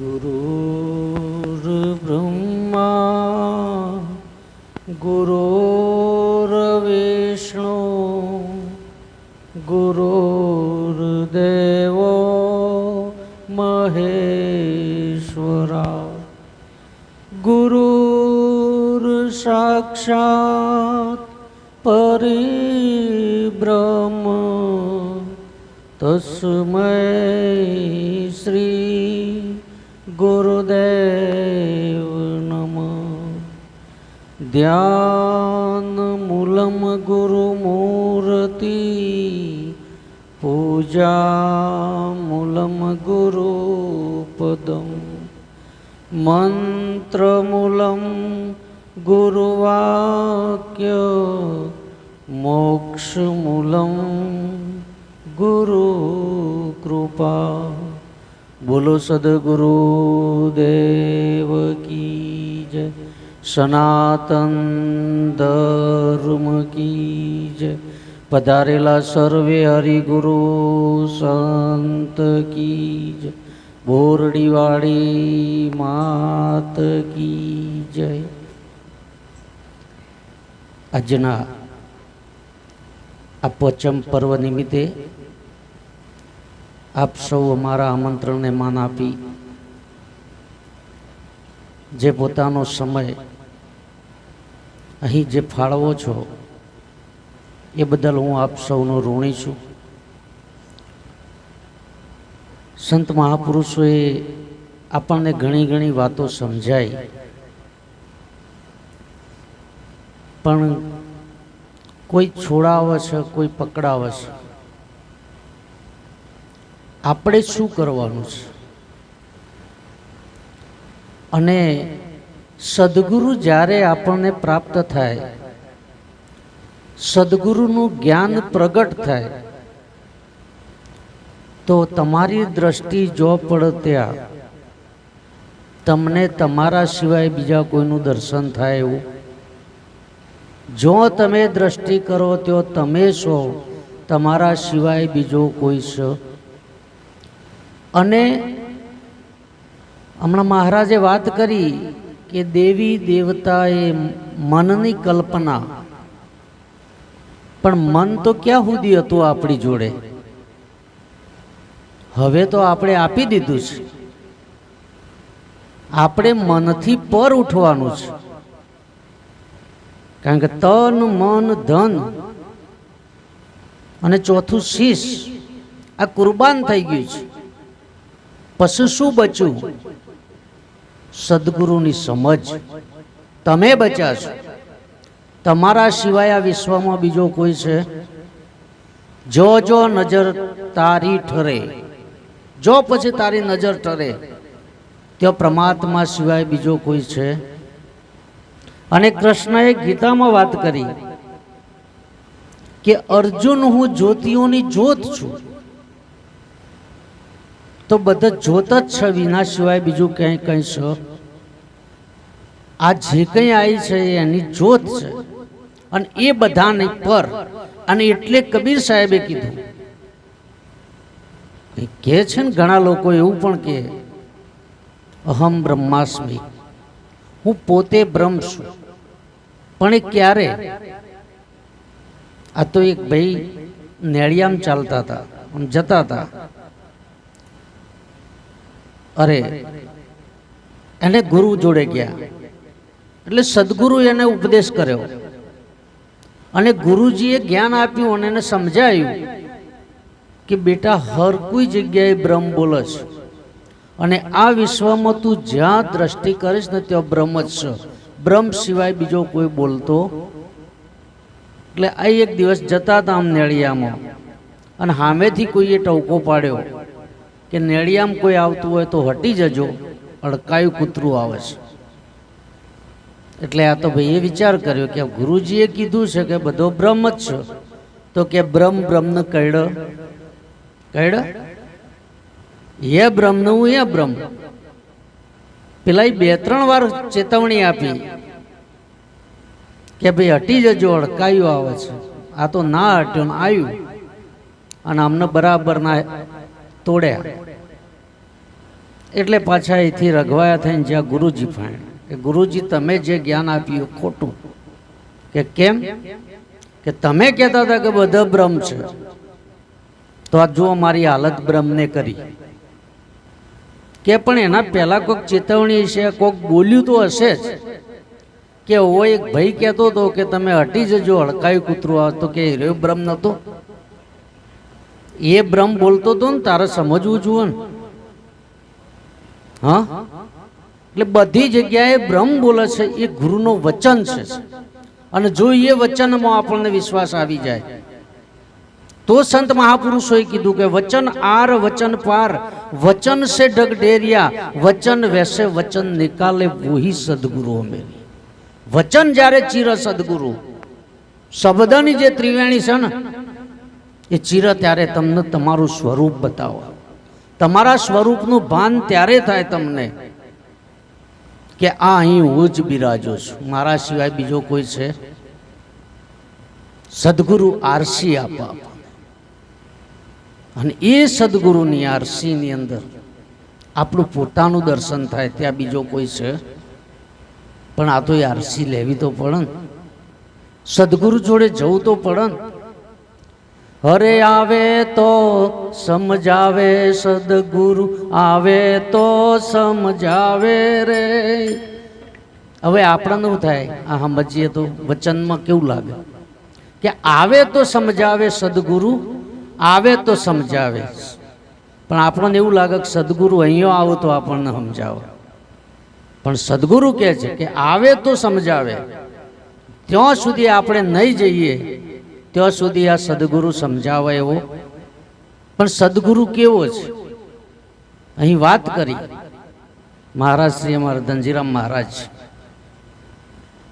गुरुर्ब्रह्मा गुरोर्विष्णु गुरोर्देवो महेश्वरा गुरुर्साक्षात् परिब्रह्म तस्मै श्री ગુરુદેવ નમ. ધ્યાનમૂલમ ગુરુમૂર્તિ પૂજામૂલમ ગુરુપદમ મંત્રમૂલમ ગુરુવાક્ય મોક્ષમૂલમ ગુરુ કૃપા. બોલો સદગુરુ દેવ કી જય, સનાતન ધર્મ કી જય. પધારેલા સર્વે હરિગુરુ સંત કી જય. બોરડીવાળી માત કી જય. આજના આ પચમ પર્વ નિમિત્તે આપ સૌ અમારા આમંત્રણને માન આપી જે પોતાનો સમય અહીં જે ફાળવો છો, એ બદલ હું આપ સૌનો ઋણી છું. સંત મહાપુરુષોએ આપણને ઘણી ઘણી વાતો સમજાઈ. પણ કોઈ છોડાવે છે, કોઈ પકડાવે છે આપણે શું કરવાનું છે? અને સદગુરુ જ્યારે આપણને પ્રાપ્ત થાય, સદગુરુનું જ્ઞાન પ્રગટ થાય, તો તમારી દ્રષ્ટિ જો પડે ત્યાં તમને તમારા સિવાય બીજા કોઈનું દર્શન થાય એવું? જો તમે દ્રષ્ટિ કરો તો તમે છો, તમારા સિવાય બીજો કોઈ છે? અને હમણાં મહારાજે વાત કરી કે દેવી દેવતા એ મનની કલ્પના. પણ મન તો ક્યાં સુધી હતું આપણી જોડે? હવે તો આપણે આપી દીધું છે. આપણે મનથી પર ઉઠવાનું છે. કારણ કે તન, મન, ધન અને ચોથું શીશ આ કુરબાન થઈ ગયું છે. પછી શું બચ્યું? સદગુરુની સમજ. તમે બચ્યા છો. તમારા સિવાય આ વિશ્વમાં બીજો કોઈ છે? જો જો નજર તારી ઠરે. જો પછી તારી નજર ઠરે ત્યાં પરમાત્મા સિવાય બીજો કોઈ છે? અને કૃષ્ણએ ગીતામાં વાત કરી કે અર્જુન હું જ્યોતિઓની જ્યોત છું. તો બધા જોતા જ છે, વિના સિવાય બીજું ક્યાંય કંઈ છે? આ જે કંઈ આવી છે એની જોત છે. અને એ બધાને પર. અને એટલે કબીર સાહેબે કીધું. કે છે ને ઘણા લોકો એવું પણ કે અહમ બ્રહ્માસ્મી, હું પોતે બ્રહ્મ છું. પણ એ ક્યારે? આ તો એક ભાઈ નેળિયામ ચાલતા હતા જતા હતા. અરે, એને ગુરુ જોડે ગયા. એટલે સદગુરુ એને ઉપદેશ કર્યો. અને ગુરુજીએ જ્ઞાન આપ્યું અને એને સમજાયું કે બેટા, હર કોઈ જગ્યાએ બ્રહ્મ બોલે છે. અને આ વિશ્વમાં તું જ્યાં દ્રષ્ટિ કરીશ ને ત્યાં બ્રહ્મ જ છે. બ્રહ્મ સિવાય બીજો કોઈ બોલતો એટલે આ એક દિવસ જતા હતા આમ નેળિયામાં. અને સામેથી કોઈએ ટવકો પાડ્યો. કે નેળિયામાં કોઈ આવતું હોય તો હટી જજો, અડકાયું કૂતરું આવે છે. એટલે આ તો ભાઈએ વિચાર કર્યો કે ગુરુજીએ કીધું છે કે બધો બ્રહ્મ જ છે. તો કે બ્રહ્મ બ્રહ્મ કઈડો? કઈડો? હે બ્રહ્મ હું હે બ્રહ્મ. પેલા બે ત્રણ વાર ચેતવણી આપી કે ભાઈ હટી જજો, અડકાયું આવે છે. આ તો ના હટ્યો આવ્યું અને અમને બરાબર ના તોડ્યા. એટલે પાછા અહીંથી રઘવાયા થઈને જ્યાં ગુરુજી ફાણ કે ગુરુજી, તમે જે જ્ઞાન આપ્યું ખોટું. કે કેમ? કે તમે કહેતા હતા કે બધા બ્રહ્મ છે. તો આ જુઓ મારી હાલત બ્રહ્મને કરી. કે પણ એના પહેલા કોઈક ચેતવણી છે, કોઈક બોલ્યું તો હશે જ. કે હોય એક ભાઈ કહેતો હતો કે તમે હટી જજો હડકાયું કૂતરું આવે. તો કે રે બ્રહ્મ નતો એ બ્રહ્મ બોલતો હતો ને તારે સમજવું જુઓ ને. હા? એટલે બધી જગ્યાએ બ્રહ્મ બોલે છે, એ ગુરુનો વચન છે. અને જો એ વચનમાં આપણને વિશ્વાસ આવી જાય, તો સંત મહાપુરુષોએ કીધું કે વચન આર, વચન પાર, વચન સે ડગડેરિયા વચન વેસે વચન નિકાલે વોહી સદગુરુ મેરી. વચન જ્યારે ચિર સદગુરુ, શબ્દની જે ત્રિવેણી છે ને એ ચિર ત્યારે તમને તમારું સ્વરૂપ બતાવો. તમારા સ્વરૂપનું ભાન ત્યારે થાય તમને કે આ અહીં હું જ બિરાજો છું. મારા સિવાય બીજો કોઈ છે? સદગુરુ આરસી આપા અને એ સદગુરુની આરસીની અંદર આપણું પોતાનું દર્શન થાય ત્યાં બીજો કોઈ છે? પણ આ તો એ આરસી લેવી તો પડે સદગુરુ જોડે જવું તો પડે હરે આવે તો સમજાવે, સદગુરુ આવે તો સમજાવે રે. હવે આપણને શું થાય? આ સમજીએ તો વચનમાં કેવું લાગે? કે આવે તો સમજાવે, સદગુરુ આવે તો સમજાવે. પણ આપણને એવું લાગે કે સદગુરુ અહીંયા આવો તો આપણને સમજાવો. પણ સદગુરુ કહે છે કે આવે તો સમજાવે. ત્યાં સુધી આપણે નહીં જઈએ. ત્યાં સુધી આ સદગુરુ સમજાવે એવો. પણ સદગુરુ કેવો છે? અહીં વાત કરી. મહારાજ શ્રી અમારા ધનજીરામ મહારાજ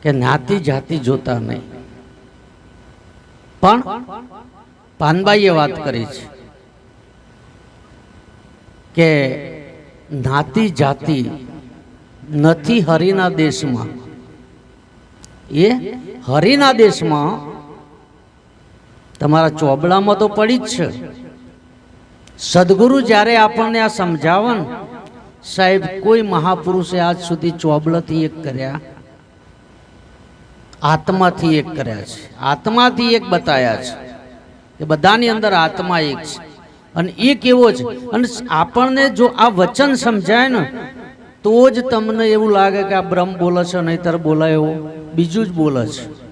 કે જ્ઞાતિ જાતિ જોતા નહીં. પણ પાનબાઈએ વાત કરી છે કે જ્ઞાતિ જાતિ નથી હરિના દેશમાં. એ હરિના દેશમાં તમારા ચોબડામાં તો પડી જ છે. સદગુરુ જ્યારે આપણને આ સમજાવન, સાહેબ, કોઈ મહાપુરુષે આજ સુધી ચોબડાથી એક કર્યા? આત્માથી એક કર્યા છે. આત્માથી એક બતાયા છે એ બધાની અંદર આત્મા એક છે. અને એ કેવો છે અને આપણને જો આ વચન સમજાય ને, તો જ તમને એવું લાગે કે આ બ્રહ્મ બોલે છે, નહીતર બોલાય એવો. બીજું જ બોલે છે.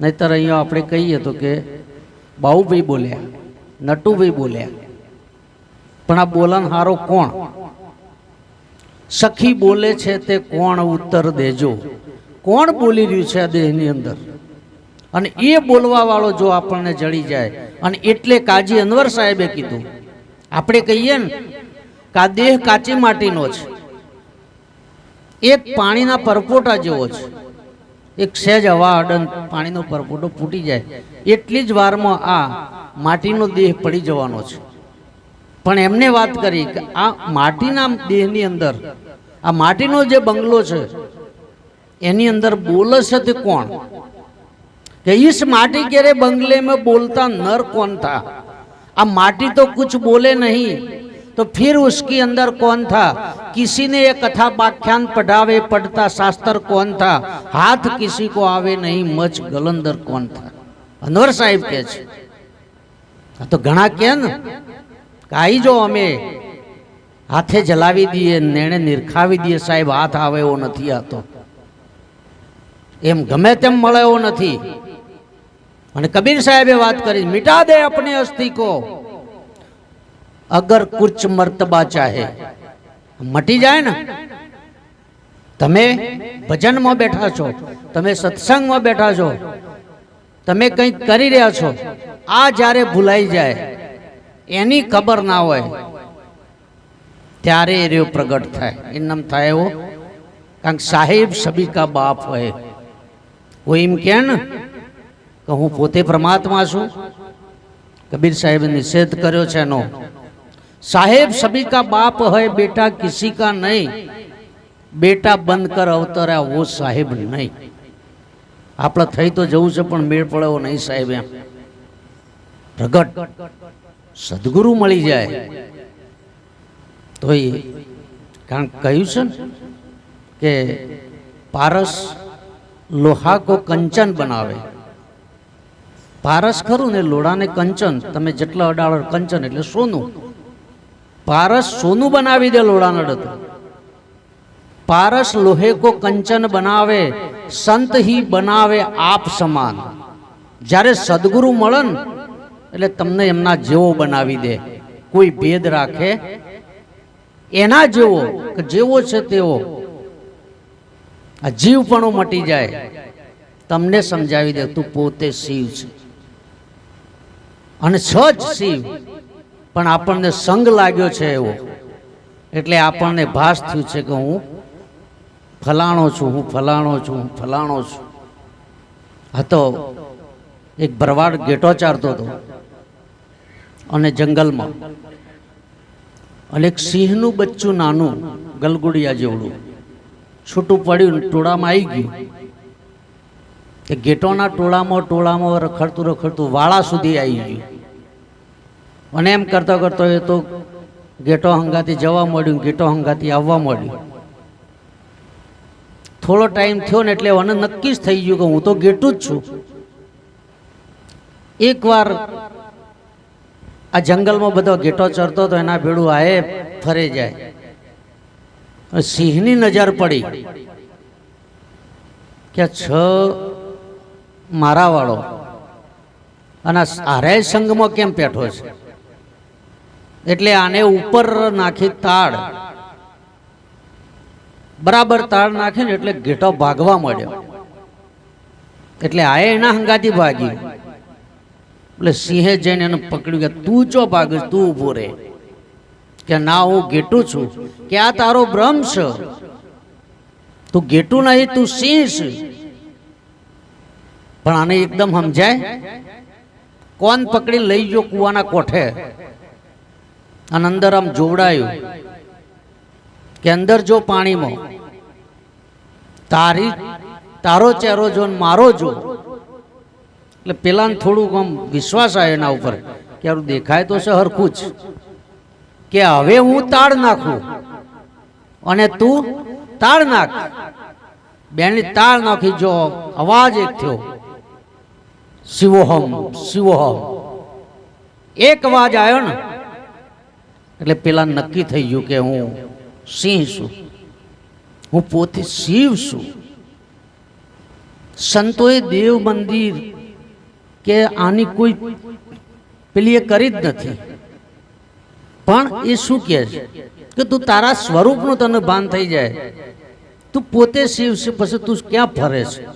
નહીતર અહીંયા આપણે કહીએ તો કે બાહુભાઈ બોલ્યા નટુભાઈ બોલ્યા, પણ આ બોલન હારો કોણ? સખી બોલે છે તે કોણ ઉત્તર દેજો. કોણ બોલી રહ્યું છે આ દેહની અંદર? અને એ બોલવા વાળો જો આપણને જડી જાય, અને એટલે કાજી અનવર સાહેબે કીધું, આપણે કહીએ ને કે દેહ કાચી માટીનો છે. એક પાણીના પરપોટા જેવો છે. એક સહેજ હવા અડન પાણીનો પરપોટો ફૂટી જાય. એટલી જ વારમાં આ માટીનો દેહ પડી જવાનો છે પણ એમને વાત કરી કે આ માટીના દેહની અંદર આ માટીનો જે બંગલો છે એની અંદર બોલે છે તે કોણ कि इस माटी के रे बंगले में बोलता नर कौन था अब माटी तो कुछ बोले नहीं तो फिर उसके अंदर कौन था किसी ने ये कथा व्याख्यान पढ़ावे पढ़ता शास्त्र कौन था हाथ किसी को आवे नहीं मच गलंदर कौन था અનવર સાહેબ કે છે. આ તો ઘણા કે ને. કાઈ જો અમે હાથે જલાવી દઈએ નેણે નિરખાવી દઈએ સાહેબ, હાથ આવે એવો નથી આતો એમ ગમે તેમ મળે એવો નથી. અને કબીર સાહેબે વાત કરી, મિટા દે અપને અસ્થિ કો. અગર કુછ મર્તબા ચાહે. મટી જાય ને. તમે ભજનમાં બેઠા છો, તમે સત્સંગમાં બેઠા છો તમે કંઈક કરી રહ્યા છો, આ જ્યારે ભૂલાઈ જાય, એની ખબર ના હોય, ત્યારે એ રહ્યો પ્રગટ થાય. એમ થાય એવો. કારણ કે સાહેબ સભી બાપ હોય. કોઈ એમ કે ને કે હું પોતે પરમાત્મા છું. કબીર સાહેબે નિષેધ કર્યો છે એનો. સાહેબ સભી બાપ હોય, બેટા કિસી કા નહીં? બેટા બંધ કર અવતર્યા વો સાહેબ નહીં. આપણે થઈ તો જવું છે, પણ મેળ પડવો નહીં સાહેબ એમ. પ્રગટ સદગુરુ મળી જાય. તો એ કારણ કહ્યું છે ને કે પારસ લોહા કો કંચન બનાવે. પારસ ખરું ને લોડાને કંચન. તમે જેટલા અડાળ કંચન એટલે સોનું. પારસ સોનું બનાવી દે લોડાના અડતું પારસ લોહે કો કંચન બનાવે, સંત હી બનાવે આપ સમાન. જ્યારે સદગુરુ મળન, એટલે તમને એમના જેવો બનાવી દે. કોઈ ભેદ રાખે? એના જેવો કે જેવો છે તેવો. આ જીવ પણ મટી જાય. તમને સમજાવી દે, તું પોતે શિવ છે. અને છ જ શિવ, પણ આપણને સંગ લાગ્યો છે એવો. એટલે આપણને ભાસ થયું છે કે હું ફલાણો છું, હું ફલાણો છું, હું ફલાણો છું. હતો એક ભરવાડ ગેટો ચારતો હતો અને જંગલમાં. અને એક સિંહનું બચ્ચું નાનું, ગલગુડિયા જેવડું. છૂટું પડ્યું ટોળામાં આવી ગયું. તે ગેટોના ટોળામાં ટોળામાં રખડતું રખડતું વાળા સુધી આવી ગયું. અને એમ કરતો કરતો એ તો ગેટો હંગાથી જવા મળ્યું, ગેટો હંગાથી આવવા મળ્યું. થોડો ટાઈમ થયો ને એટલે મને નક્કી જ થઈ ગયું કે હું તો ગેટું જ છું. એકવાર આ જંગલમાં બધો ગેટો ચરતો હતો એના ભેડું આએ ફરે જાય. સિંહની નજર પડી કે છ મારાવાળો અને આરાય સંઘમાં કેમ બેઠો છે? એટલે આને ઉપર નાખી તાળ બરાબર તાળ નાખીને એટલે ઘેટો ભાગવા મળ્યો એટલે આ એના હંગાથી ભાગી. એટલે સિંહે જઈને એને પકડ્યું કે, તું ચો ભાગ તું ઊભો રે. કે, ના, હું ઘેટું છું. કે, આ તારો ભ્રમ છે. તું ઘેટું નહીં, તું સિંહ છે. પણ આને એકદમ સમજાય? કોણ પકડી લઈ ગયો કુવાના કોઠે? અને અંદર આમ જોવડાયું. કે અંદર જો પાણીમાં, તારી, તારો ચહેરો જો મારો જો, એટલે પેલાને થોડુંક આમ વિશ્વાસ આવે એના ઉપર કે દેખાય તો છે હરખું જ. કે હવે હું તાળ નાખું અને તું તાળ નાખ. બેને તાળ નાખી જો, અવાજ એક થયો. શિવોહમ શિવોહમ. એક અવાજ આવ્યો ને, એટલે પેલા નક્કી થઈ ગયું કે હું સિંહ છું હું પોતે શિવ છું સંતોએ દેવ મંદિર કે આની કોઈ પેલી એ કરી જ નથી. પણ એ શું કહે છે? કે તું તારા સ્વરૂપનું તને ભાન થઈ જાય. તું પોતે શિવ છે પછી તું ક્યાં ફરે છે?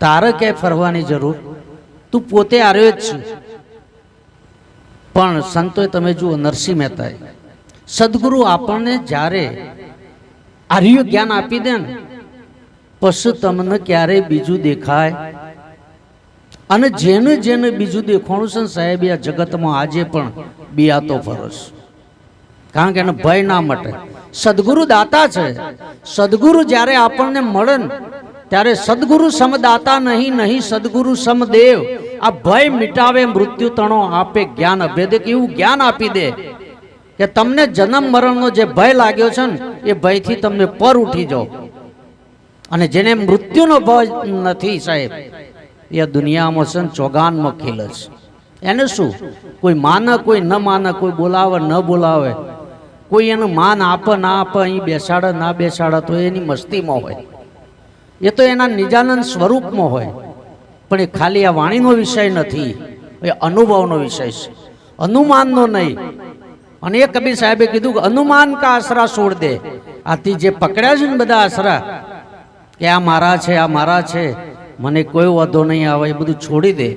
તારે ક્યાંય ફરવાની જરૂર? તું પોતે આર્યો જ છે. પણ સંતોએ તમે જુઓ નરસિંહ મહેતાએ સદગુરુ આપણને જ્યારે આર્ય જ્ઞાન આપી દે ને પછી તમને ક્યારેય બીજું દેખાય. અને જેને જેને બીજું દેખાણું છે સાહેબ, આ જગતમાં આજે પણ બિયાતો ફરસ કારણ કે એને ભય ના મટે. સદગુરુ દાતા છે. સદગુરુ જ્યારે આપણને મળે ને, ત્યારે સદગુરુ સમદાતા નહીં નહીં સદગુરુ સમદેવ. આ ભય મિટાવે, મૃત્યુ તણો આપે, જ્ઞાન અભેદક એવું જ્ઞાન આપી દે. કે તમને જન્મ મરણનો જે ભય લાગ્યો છે ને, એ ભયથી તમને પર ઉઠી જાઓ. અને જેને મૃત્યુનો ભય નથી સાહેબ, એ દુનિયામાં છે ને ચોગાનમાં ખીલે છે. એને શું? કોઈ માને, કોઈ ન માને, કોઈ બોલાવે, ન બોલાવે. કોઈ એનું માન આપે, ના આપે, અહીં બેસાડે, ના બેસાડે, તો એની મસ્તીમાં હોય. એ તો એના નિજાનંદ સ્વરૂપમાં હોય. પણ એ ખાલી આ વાણીનો વિષય નથી, એ અનુભવનો વિષય છે. અનુમાનનો નહીં અને એ કબીર સાહેબે કીધું કે અનુમાન કા આશરા છોડ દે. આથી જે પકડ્યા છે ને બધા આશરા, કે આ મારા છે, આ મારા છે, મને કોઈ વાંધો નહીં આવે, એ બધું છોડી દે.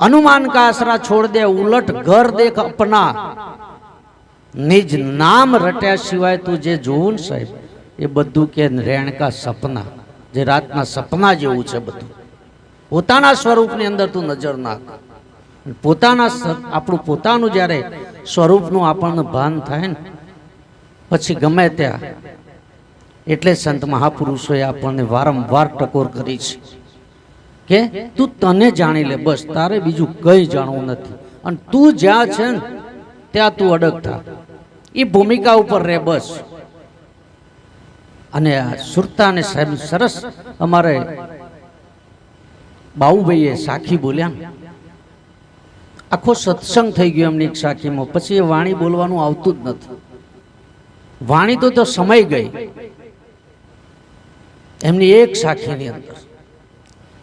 અનુમાન કા આશરા છોડ દે, ઉલટ ઘર દેખ અપના. નિજ નામ રટ્યા સિવાય તું જે જોવું ને સાહેબ, એ બધું કે રેણકા સપના, જે રાતના સપના જેવું છે બધું. પોતાના સ્વરૂપની અંદર તું નજર નાખ. પોતાના આપણું પોતાનું જ્યારે સ્વરૂપનું આપણને ભાન થાય ને, પછી ગમે ત્યાં. એટલે સંત મહાપુરુષોએ આપણને વારંવાર ટકોર કરી છે. કે તું તને જાણી લે, બસ તારે બીજું કંઈ જાણવું નથી. અને તું જ્યાં છે ને, ત્યાં તું અડગ થા. એ ભૂમિકા ઉપર રહે બસ. અને આ સુરતા અને સાહેબ સરસ અમારે બાઉભાઈએ સાખી બોલ્યા. આખો સત્સંગ થઈ ગયો એમની એક સાખીમાં. પછી એ વાણી બોલવાનું આવતું જ નથી. વાણી તો તો સમય ગઈ. એમની એક સાખીની અંદર.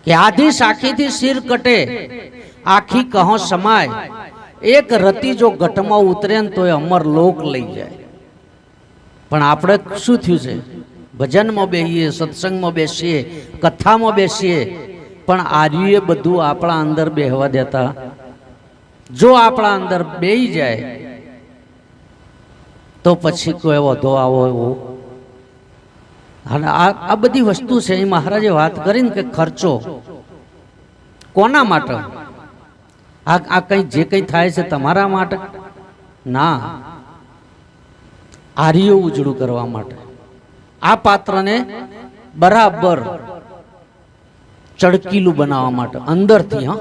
કે આધી સાખીથી શિર કટે, આખી કહો સમાય. એક રતિ જો ઘટમાં ઉતરે ને તો એ અમર લોક લઈ જાય. પણ આપણે શું થયું છે? ભજનમાં બેસીએ સત્સંગમાં બેસીએ, કથામાં બેસીએ, પણ આર્યુએ બધું આપણા અંદર બેહવા દેતા જો આપણા અંદર બેહી જાય, તો પછી કોઈ એવો આવો એવો. અને આ બધી વસ્તુ છે, એ મહારાજે વાત કરીને કે ખર્ચો. કોના માટે? આ આ કંઈ જે કંઈ થાય છે તમારા માટે? ના. આર્યો ઉજળું કરવા માટે. આ પાત્રને બરાબર ચડકીલું બનાવવા માટે. અંદરથી, હા.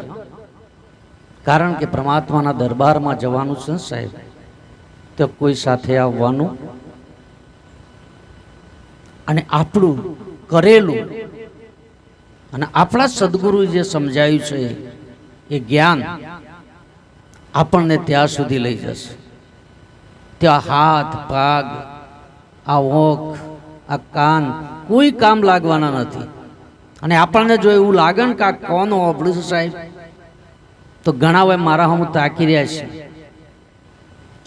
કારણ કે પરમાત્માના દરબારમાં જવાનું છે સાહેબ, તો કોઈ સાથે આવવાનું? અને આપણું કરેલું અને આપણા સદગુરુ જે સમજાયું છે એ જ્ઞાન આપણને ત્યાં સુધી લઈ જશે. ત્યાં હાથ, પાગ, આ ઓખ, આ કાન કોઈ કામ લાગવાના નથી. અને આપણને જો એવું લાગે ને કે આ કોનો ઓબળું છે સાહેબ તો ઘણા હોય મારા હું તાકી રહ્યા છે.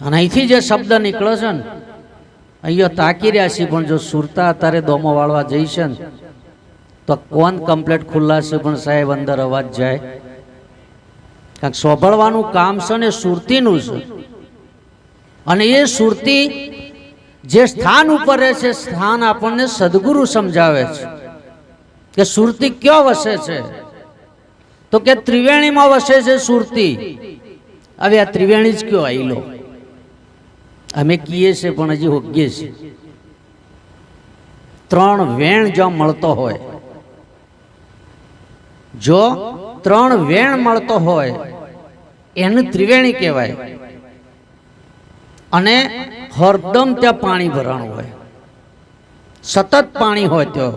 અને અહીંથી જે શબ્દ નીકળે છે ને, અહીંયા તાકી રહ્યા છે, પણ જો સુરતા અત્યારે દોમો વાળવા જઈશે ને, તો કોણ કમ્પ્લેટ ખુલ્લા છે? પણ સાહેબ, અંદર અવાજ જાય. કારણ સોંભળવાનું કામ છે ને, સુરતીનું છે. અને એ સુરતી જે સ્થાન ઉપર રહે છે, સ્થાન આપણને સદગુરુ સમજાવે છે. કે સુરતી ક્યાં વસે છે? તો કે ત્રિવેણીમાં વસે છે સુરતી. હવે આ ત્રિવેણી જ કયો આઈલો અમે કીએ છે, પણ હજી હોગીએ છીએ ત્રણ વેણ જો મળતો હોય, જો ત્રણ વેણ મળતો હોય, એને ત્રિવેણી કહેવાય. અને હરદમ ત્યાં પાણી ભરાણું હોય. સતત પાણી હોય ત્યાં.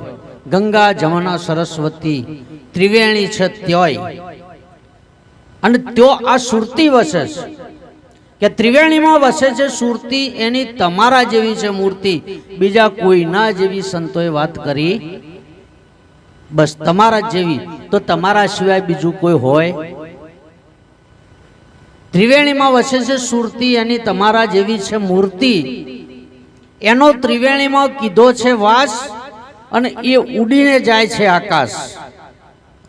ગંગા, જમના, સરસ્વતી ત્રિવેણી છે ત્યોય. અને ત્યો આ સુરતી વસે છે. કે ત્રિવેણીમાં વસે છે સુરતી, એની તમારા જેવી છે મૂર્તિ. બીજા કોઈના જેવી સંતોએ વાત કરી. બસ તમારા જેવી. તો તમારા સિવાય બીજું કોઈ હોય? ત્રિવેણીમાં વસે છે સુરતી, એની તમારા જેવી છે મૂર્તિ. એનો ત્રિવેણીમાં કીધો છે વાસ અને એ ઉડીને જાય છે આકાશ.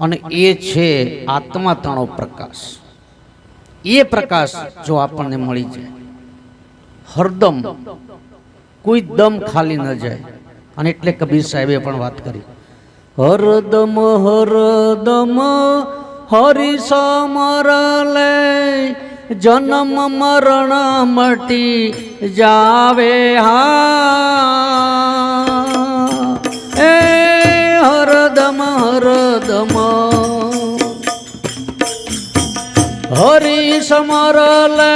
અને એ છે આત્મા તણો પ્રકાશ. એ પ્રકાશ જો આપણને મળી જાય, હરદમ કોઈ દમ ખાલી ન જાય. અને એટલે કબીર સાહેબે પણ વાત કરી, હરદમ હરદમ, હરિ સમરલે જન્મ મરણ મટી જાવે હા. હરદમ હરદમ હરી સમરલે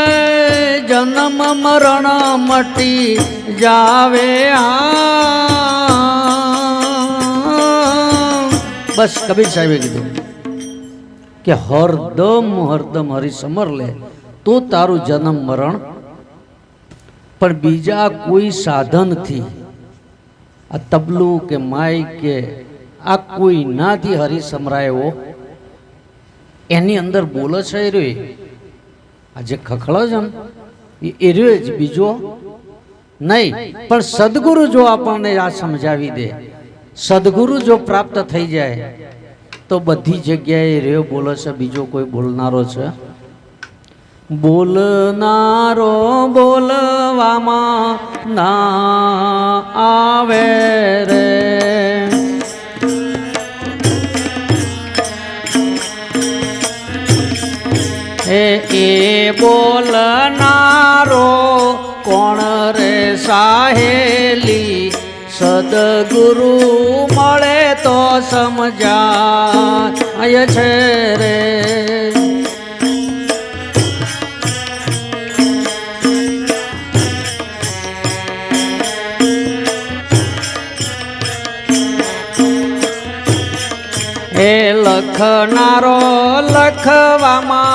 જન્મ મરણ મટી જાવે આ. બસ કબીર સાહેબે કીધું કે હરદમ હરદમ હરી સમર લે, તો તારું જન્મ મરણ. પણ બીજા કોઈ સાધનથી આ તબલું કે માય કે આ કોઈ નાથી હરી સમરાયો એની અંદર બોલે છે એ રહ્યો આ જે ખખડો છે ને, એ- રહ્યો જ બીજો. નહીં, પણ સદગુરુ જો આપણને આ સમજાવી દે, સદગુરુ જો પ્રાપ્ત થઈ જાય, તો બધી જગ્યાએ રહ્યો બોલે છે, બીજો કોઈ બોલનારો છે? બોલનારો બોલવામાં ના આવે રે. હે એ બોલનારો કોણ રે સાહેલી? સદગુરુ મળે તો સમજાય છે રે. હે લખનારો લખવામાં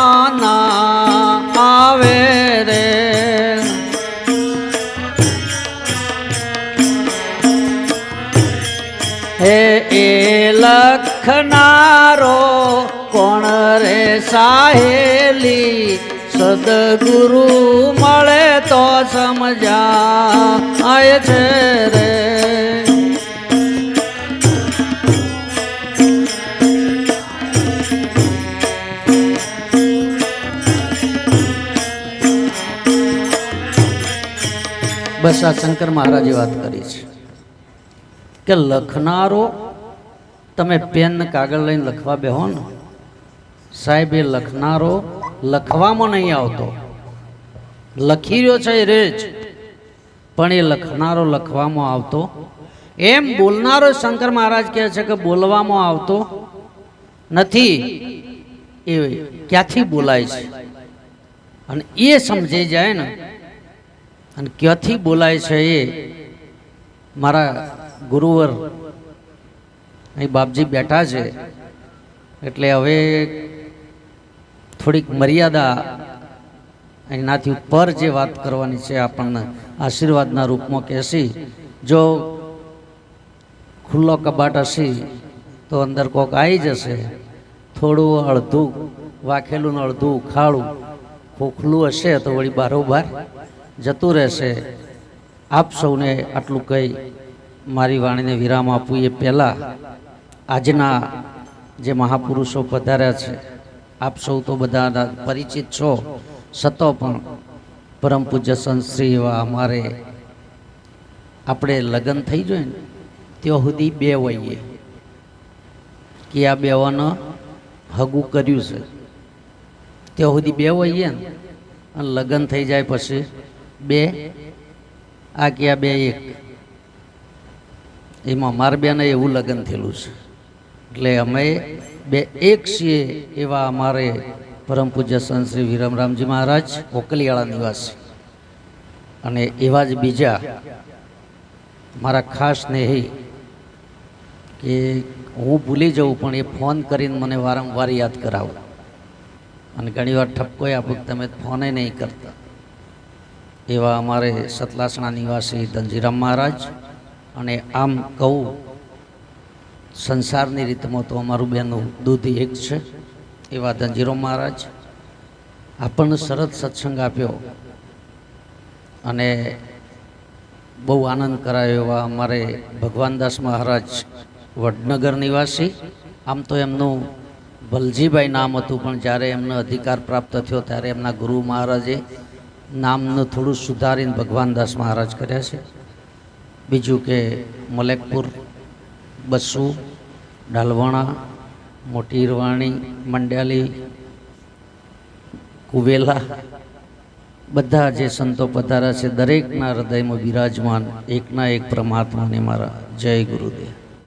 લખનારો કોણ રે સાહેલી? સદગુરુ મળે તો સમજાય છે રે. બસ આ શંકર મહારાજે વાત કરી છે કે લખનારો તમે પેન કાગળ લઈને લખવા બેહો ને. સાહેબ, એ લખનારો લખવામાં નહીં આવતો. લખી રહ્યો છે રેજ, પણ એ લખનારો લખવામાં આવતો. એમ બોલનારો શંકર મહારાજ કહે છે કે બોલવામાં આવતો નથી. એ ક્યાંથી બોલાય છે? અને એ સમજી જાય ને. અને ક્યાંથી બોલાય છે એ? મારા ગુરુવર અહીં બાપજી બેઠા છે. એટલે હવે થોડીક મર્યાદા એનાથી ઉપર જે વાત કરવાની છે આપણને આશીર્વાદના રૂપમાં કહેશી. જો ખુલ્લો કબાટ હશે તો અંદર કોક આવી જશે. થોડું અડધું, વાખેલું ને અડધું ઉખાડું, ખોખલું હશે તો વળી બારોબાર જતું રહેશે. આપ સૌને આટલું કહી મારી વાણીને વિરામ આપવું એ પહેલાં આજના જે મહાપુરુષો પધાર્યા છે, આપ સૌ તો બધા પરિચિત છો. છતો પણ પરમ પૂજ્ય સંતશ્રી એવા અમારે આપણે લગ્ન થઈ જાય ને, ત્યાં સુધી બે વહીએ કે આ બેવાનો હગું કર્યું છે. ત્યાં સુધી બે વહીએ ને, અને લગ્ન થઈ જાય પછી બે, આ કે આ બે એક. એમાં મારા બેને એવું લગ્ન થયેલું છે. એટલે અમે બે એક છીએ એવા અમારે પરમ પૂજ્ય સંત શ્રી વિરમરામજી મહારાજ ઓકલિયાળા નિવાસી. અને એવા જ બીજા મારા ખાસ સ્નેહી કે હું ભૂલી જાઉં, પણ એ ફોન કરીને મને વારંવાર યાદ કરાવો. અને ઘણીવાર ઠપકો આપું તમે ફોને નહીં કરતા. એવા અમારે સતલાસણા નિવાસી ધનજીરામ મહારાજ અને આમ કહું સંસારની રીતમાં તો અમારું બેનું દૂધી એક છે. એવા ધનજીરો મહારાજ. આપણને સરસ સત્સંગ આપ્યો. અને બહુ આનંદ કરાયો એવા અમારે ભગવાનદાસ મહારાજ વડનગર નિવાસી. આમ તો એમનું ભલજીભાઈ નામ હતું, પણ જ્યારે એમને અધિકાર પ્રાપ્ત થયો ત્યારે એમના ગુરુ મહારાજે નામનું થોડું સુધારીને ભગવાનદાસ મહારાજ કર્યા છે. બીજું કે મલેકપુર બસુ ડાલવાણા મોટી રવાણી મંડ્યાલી, કુવેલા, બધા જે સંતો પધારા છે દરેકના હૃદયમાં બિરાજમાન એકના એક પરમાત્માને મારા જય ગુરુદેવ.